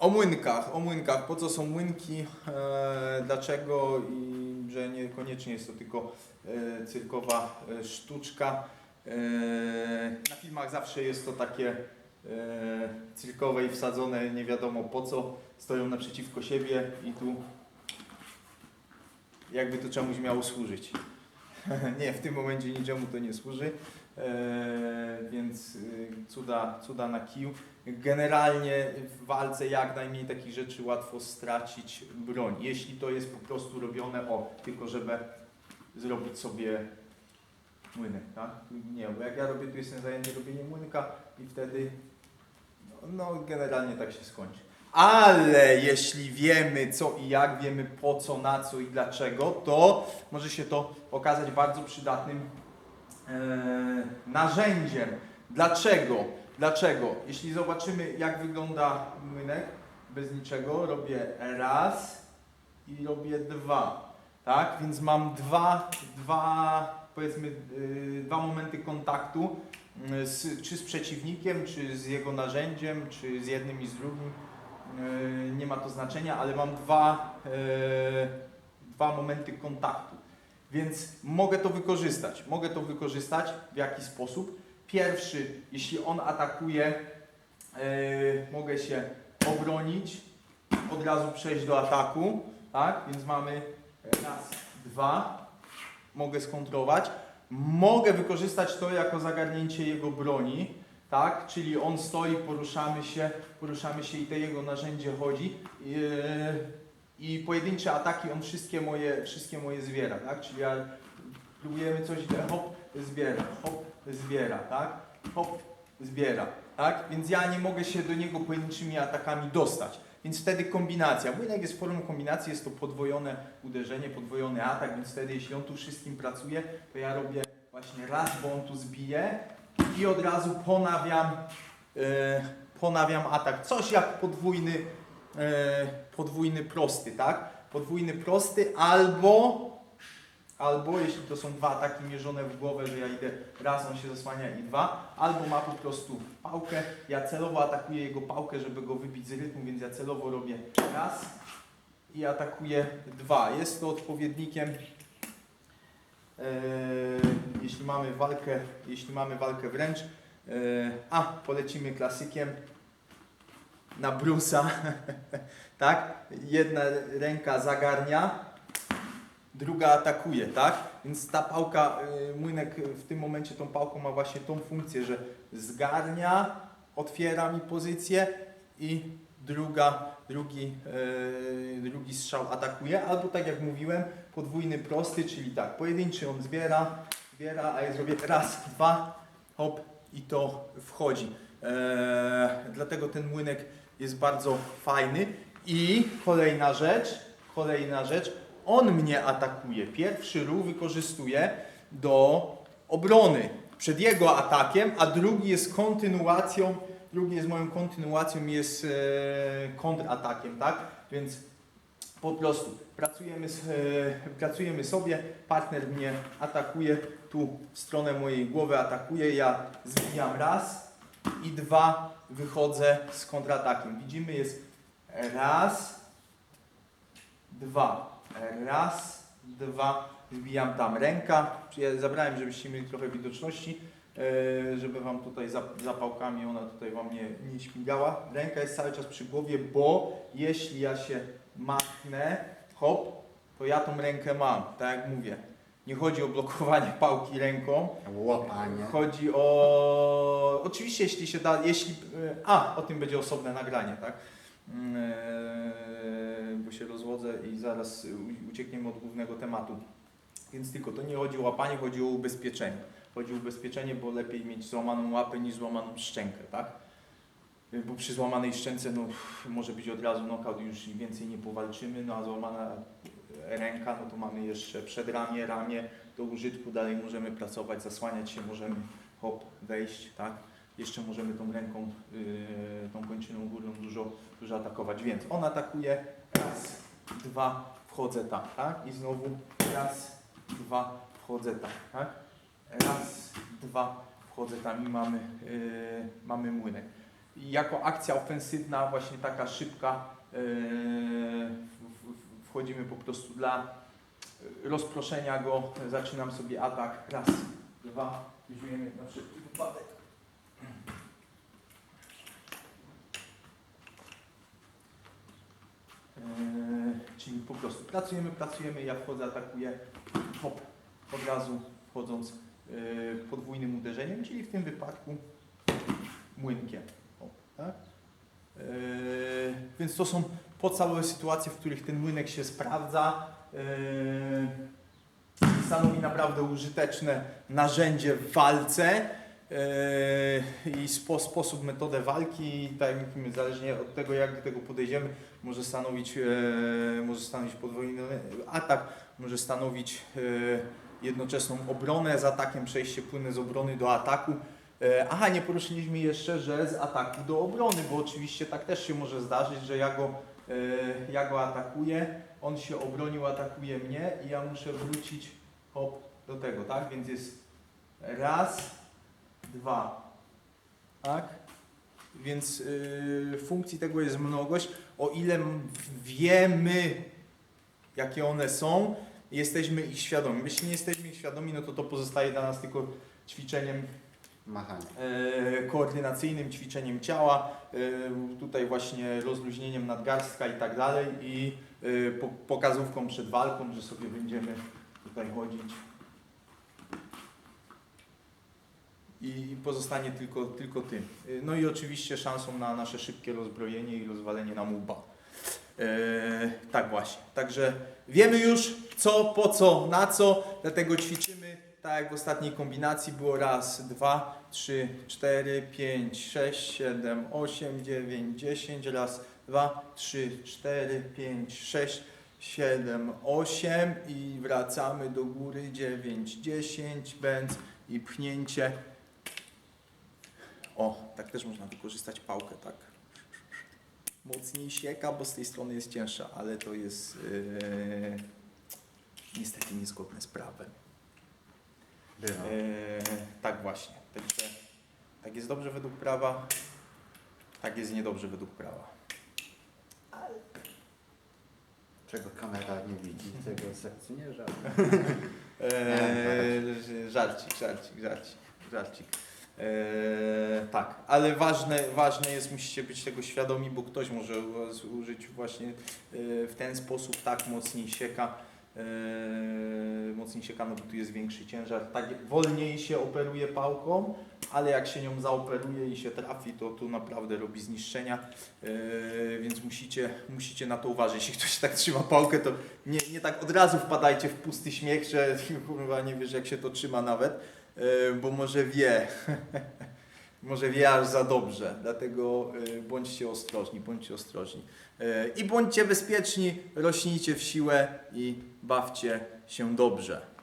O młynkach, o młynkach. Po co są młynki? E, dlaczego? I że niekoniecznie jest to tylko e, cyrkowa e, sztuczka. E, na filmach zawsze jest to takie e, cyrkowe i wsadzone nie wiadomo po co. Stoją naprzeciwko siebie i tu jakby to czemuś miało służyć. nie, w tym momencie niczemu to nie służy. E, więc y, cuda, cuda na kiju. Generalnie w walce jak najmniej takich rzeczy łatwo stracić broń. Jeśli to jest po prostu robione o, tylko żeby zrobić sobie młynek, tak? Nie, bo jak ja robię, tu jestem zajęty robieniem młynka i wtedy no, no generalnie tak się skończy. Ale jeśli wiemy co i jak, wiemy po co, na co i dlaczego, to może się to okazać bardzo przydatnym e, narzędziem. Dlaczego? Dlaczego? Jeśli zobaczymy, jak wygląda młynek bez niczego, robię raz i robię dwa. Tak? Więc mam dwa, dwa powiedzmy, yy, dwa momenty kontaktu, yy, z, czy z przeciwnikiem, czy z jego narzędziem, czy z jednym i z drugim. Yy, nie ma to znaczenia, ale mam dwa, yy, dwa momenty kontaktu. Więc mogę to wykorzystać. Mogę to wykorzystać w jaki sposób? Pierwszy, jeśli on atakuje, yy, mogę się obronić, od razu przejść do ataku, tak? Więc mamy raz, dwa, mogę skontrować. Mogę wykorzystać to jako zagarnięcie jego broni, tak? Czyli on stoi, poruszamy się, poruszamy się i to jego narzędzie chodzi. Yy, I pojedyncze ataki on wszystkie moje, wszystkie moje zbiera, tak? Czyli ja próbujemy coś, hop, zbiera, hop, zbiera, tak? Hop, zbiera, tak? Więc ja nie mogę się do niego pojedynczymi atakami dostać. Więc wtedy kombinacja. Młynek jest formą kombinacji, jest to podwojone uderzenie, podwojony atak, więc wtedy jeśli on tu wszystkim pracuje, to ja robię właśnie raz, bo on tu zbije i od razu ponawiam, e, ponawiam atak. Coś jak podwójny, e, podwójny prosty, tak? Podwójny prosty albo Albo jeśli to są dwa ataki mierzone w głowę, że ja idę raz, on się zasłania i dwa, albo ma po prostu pałkę, ja celowo atakuję jego pałkę, żeby go wybić z rytmu, więc ja celowo robię raz i atakuję dwa. Jest to odpowiednikiem, e, jeśli mamy walkę, jeśli mamy walkę wręcz, e, a polecimy klasykiem na Brusa, tak? Jedna ręka zagarnia, druga atakuje, tak? Więc ta pałka, y, młynek w tym momencie tą pałką ma właśnie tą funkcję, że zgarnia, otwiera mi pozycję i druga, drugi, y, drugi strzał atakuje, albo tak jak mówiłem, podwójny prosty, czyli tak, pojedynczy on zbiera, zbiera, a ja zrobię raz, dwa, hop i to wchodzi. Eee, dlatego ten młynek jest bardzo fajny. I kolejna rzecz, kolejna rzecz, on mnie atakuje. Pierwszy ruch wykorzystuje do obrony przed jego atakiem, a drugi jest kontynuacją, drugi jest moją kontynuacją, jest e, kontratakiem, tak? Więc po prostu pracujemy, e, pracujemy sobie, partner mnie atakuje, tu w stronę mojej głowy atakuje, ja zbijam raz i dwa, wychodzę z kontratakiem. Widzimy, jest raz, dwa. Raz, dwa, wbijam tam ręka. Ja zabrałem, żebyście mieli trochę widoczności, e, żeby Wam tutaj za, zapałkami ona tutaj Wam nie, nie śmigała. Ręka jest cały czas przy głowie, bo jeśli ja się machnę, hop, to ja tą rękę mam, tak jak mówię. Nie chodzi o blokowanie pałki ręką, Łapanie. Chodzi o. Oczywiście, jeśli się da. Jeśli. A, o tym będzie osobne nagranie, tak? Bo się rozwodzę i zaraz uciekniemy od głównego tematu. Więc tylko to nie chodzi o łapanie, chodzi o ubezpieczenie. Chodzi o ubezpieczenie, bo lepiej mieć złamaną łapę niż złamaną szczękę, tak? Bo przy złamanej szczęce no, może być od razu knockout, już więcej nie powalczymy, no a złamana ręka, no to mamy jeszcze przedramię, ramię do użytku, dalej możemy pracować, zasłaniać się, możemy hop, wejść, tak? Jeszcze możemy tą ręką, yy, tą kończyną górną dużo, dużo atakować, więc on atakuje, raz, dwa, wchodzę tam, tak? I znowu raz, dwa, wchodzę tam, tak? Raz, dwa, wchodzę tam i mamy, yy, mamy młynek. i jako akcja ofensywna, właśnie taka szybka, w- wchodzimy po prostu dla rozproszenia go, zaczynam sobie atak, raz, dwa, weźmiemy na szybki wypadek. Eee, czyli po prostu pracujemy, pracujemy, ja wchodzę, atakuję, hop, od razu wchodząc e, podwójnym uderzeniem, czyli w tym wypadku młynkiem. O, tak? E, więc to są podstawowe sytuacje, w których ten młynek się sprawdza. E, stanowi naprawdę użyteczne narzędzie w walce i spo, sposób, metodę walki, tak zależnie od tego, jak do tego podejdziemy, może stanowić, e, może stanowić podwójny atak, może stanowić e, jednoczesną obronę z atakiem, przejście płynne z obrony do ataku. Aha, nie poruszyliśmy jeszcze, że z ataku do obrony, bo oczywiście tak też się może zdarzyć, że ja go, ja go atakuję, on się obronił, atakuje mnie i ja muszę wrócić hop do tego, tak? Więc jest raz, dwa, tak? Więc y, funkcji tego jest mnogość. O ile wiemy, jakie one są, jesteśmy ich świadomi. Jeśli nie jesteśmy ich świadomi, no to to pozostaje dla nas tylko ćwiczeniem Machanie. e, koordynacyjnym ćwiczeniem ciała, e, tutaj właśnie rozluźnieniem nadgarstka i tak dalej i e, po, pokazówką przed walką, że sobie będziemy tutaj chodzić. I pozostanie tylko, tylko tym. E, No i oczywiście szansą na nasze szybkie rozbrojenie i rozwalenie nam łba. E, tak właśnie. Także wiemy już co, po co, na co, dlatego ćwiczymy tak jak w ostatniej kombinacji było raz, dwa, trzy, cztery, pięć, sześć, siedem, osiem, dziewięć, dziesięć, raz, dwa, trzy, cztery, pięć, sześć, siedem, osiem i wracamy do góry, dziewięć, dziesięć, bęc i pchnięcie. O, tak też można wykorzystać pałkę, tak. Mocniej sieka, bo z tej strony jest cięższa, ale to jest yy, niestety niezgodne z prawem. Eee, tak właśnie. Także tak jest dobrze według prawa, tak jest niedobrze według prawa. Czego kamera nie widzi, tego sercu nie żal. Eee, żarcik, żarcik, żarcik, żarcik. Eee, tak, ale ważne, ważne jest, musicie być tego świadomi, bo ktoś może was użyć właśnie e, w ten sposób, tak mocniej sieka, mocniej sieka, no bo tu jest większy ciężar, tak wolniej się operuje pałką, ale jak się nią zaoperuje i się trafi, to tu naprawdę robi zniszczenia, e, więc musicie, musicie na to uważać. Jeśli ktoś tak trzyma pałkę, to nie, nie tak od razu wpadajcie w pusty śmiech, że kurwa nie wiesz jak się to trzyma nawet, e, bo może wie, może wie aż za dobrze, dlatego e, bądźcie ostrożni, bądźcie ostrożni. E, I bądźcie bezpieczni, rośnijcie w siłę i bawcie się dobrze.